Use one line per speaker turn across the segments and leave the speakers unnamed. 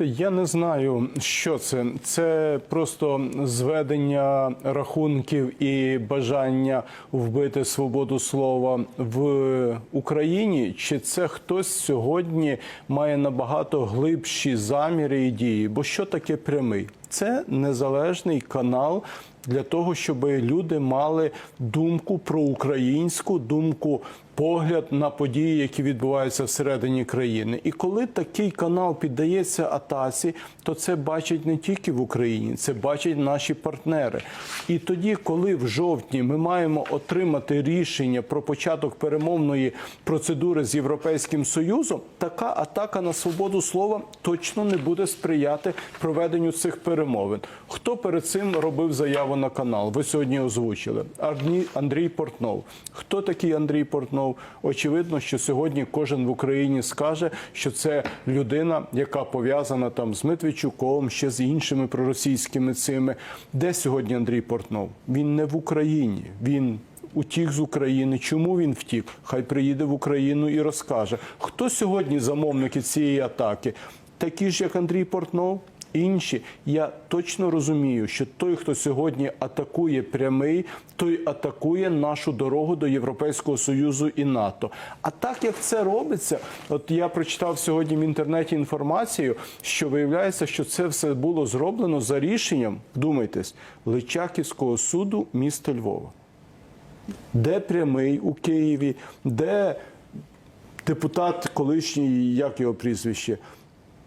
Я не знаю, що це. Це просто зведення рахунків і бажання вбити свободу слова в Україні. Чи це хтось сьогодні має набагато глибші заміри і дії? Бо що таке прямий? Це незалежний канал для того, щоб люди мали думку про українську думку. Погляд на події, які відбуваються всередині країни, і коли такий канал піддається атаці, то це бачать не тільки в Україні, це бачать наші партнери. І тоді, коли в жовтні ми маємо отримати рішення про початок перемовної процедури з Європейським Союзом, така атака на свободу слова точно не буде сприяти проведенню цих перемовин. Хто перед цим робив заяву на канал? Ви сьогодні озвучили Андрій Портнов. Хто такий Андрій Портнов? Очевидно, що сьогодні кожен в Україні скаже, що це людина, яка пов'язана там з Медведчуком, ще з іншими проросійськими цими. Де сьогодні Андрій Портнов? Він не в Україні. Він утік з України. Чому він втік? Хай приїде в Україну і розкаже. Хто сьогодні замовники цієї атаки? Такі ж, як Андрій Портнов. Інші, я точно розумію, що той, хто сьогодні атакує прямий, той атакує нашу дорогу до Європейського союзу і НАТО. А так як це робиться, от я прочитав сьогодні в інтернеті інформацію, що виявляється, що це все було зроблено за рішенням, вдумайтесь, Личаківського суду міста Львова. Де прямий у Києві, де депутат колишній, як його прізвище,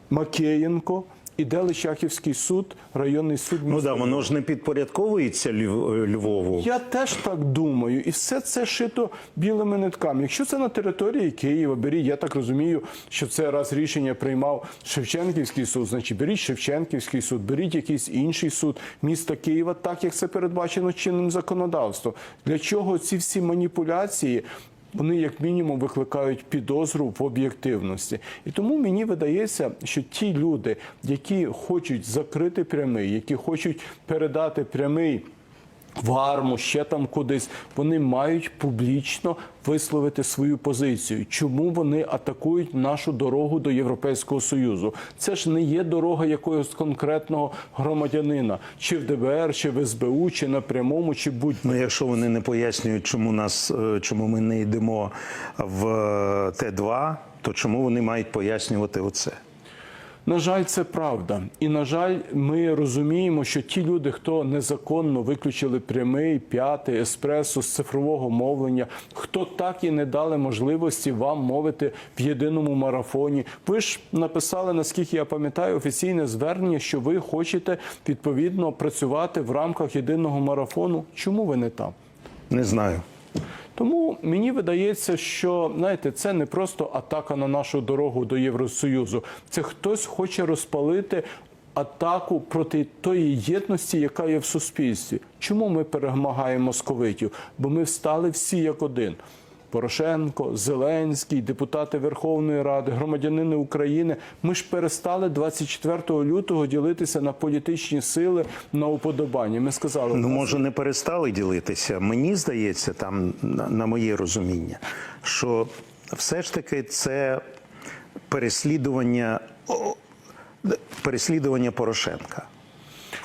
Макеєнко, і де Личаківський суд, районний суд
Ну
міста
да, воно ж не підпорядковується Льв- Львову.
я теж так думаю, і все це шито білими нитками. Якщо це на території Києва, беріть, я так розумію, що це раз рішення приймав Шевченківський суд, значить беріть Шевченківський суд, беріть якийсь інший суд міста Києва, так як це передбачено чинним законодавством. Для чого ці всі маніпуляції? Вони як мінімум викликають підозру в об'єктивності, і тому мені видається, що ті люди, які хочуть закрити прямий, які хочуть передати прямий в арму, ще там кудись, вони мають публічно висловити свою позицію. Чому вони атакують нашу дорогу до Європейського Союзу? Це ж не є дорога якогось конкретного громадянина, чи в ДБР, чи в СБУ, чи на чи будь
Ну, якщо вони не пояснюють, чому нас, е, чому ми не йдемо в е, Т2, то чому вони мають пояснювати оце?
На жаль, це правда. І на жаль, ми розуміємо, що ті люди, хто незаконно виключили прямий, п'ятий, еспресо з цифрового мовлення, хто так і не дали можливості вам мовити в єдиному марафоні. Ви ж написали, наскільки я пам'ятаю, офіційне звернення, що ви хочете відповідно працювати в рамках єдиного марафону. Чому ви не там?
Не знаю.
Тому мені видається, що знаєте, це не просто атака на нашу дорогу до Євросоюзу. Це хтось хоче розпалити атаку проти тої єдності, яка є в суспільстві. Чому ми перемагаємо московитів? Бо ми встали всі як один. Порошенко, Зеленський, депутати Верховної Ради, громадянини України. Ми ж перестали 24 лютого ділитися на політичні сили на уподобання. Ми сказали,
Ну, може, не перестали ділитися. Мені здається, там, на, на моє розуміння, що все ж таки це переслідування, переслідування Порошенка.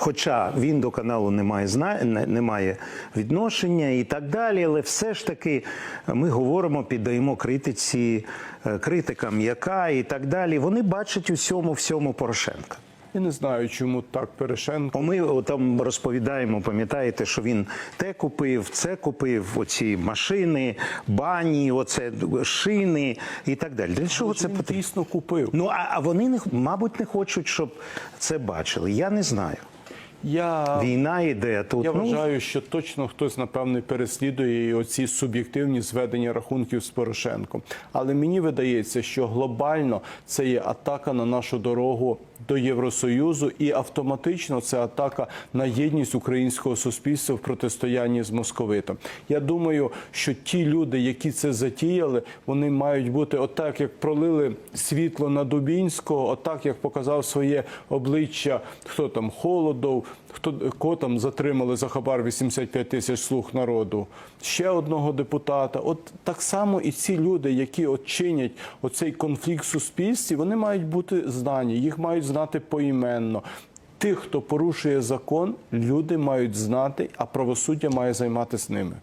Хоча він до каналу не має зна... не- має відношення і так далі, але все ж таки ми говоримо, піддаємо критиці, е, критикам, яка і так далі. Вони бачать усьому всьому Порошенка.
Я не знаю, чому так Порошенко.
Ми там розповідаємо, пам'ятаєте, що він те купив, це купив, оці машини, бані, оце шини і так далі. Для чого це потрібно?
дійсно купив.
Ну а, а вони не мабуть не хочуть, щоб це бачили. Я не знаю.
Я,
Війна йде тут.
я
ну,
вважаю, що точно хтось напевне переслідує оці суб'єктивні зведення рахунків з Порошенком. Але мені видається, що глобально це є атака на нашу дорогу до Євросоюзу, і автоматично це атака на єдність українського суспільства в протистоянні з московитом. Я думаю, що ті люди, які це затіяли, вони мають бути отак, як пролили світло на Дубінського, отак як показав своє обличчя, хто там Холодов, хто кого там затримали за хабар 85 тисяч слуг народу, ще одного депутата. От так само і ці люди, які от чинять оцей конфлікт в суспільстві, вони мають бути знані, їх мають знати поіменно. Тих, хто порушує закон, люди мають знати, а правосуддя має займатися ними.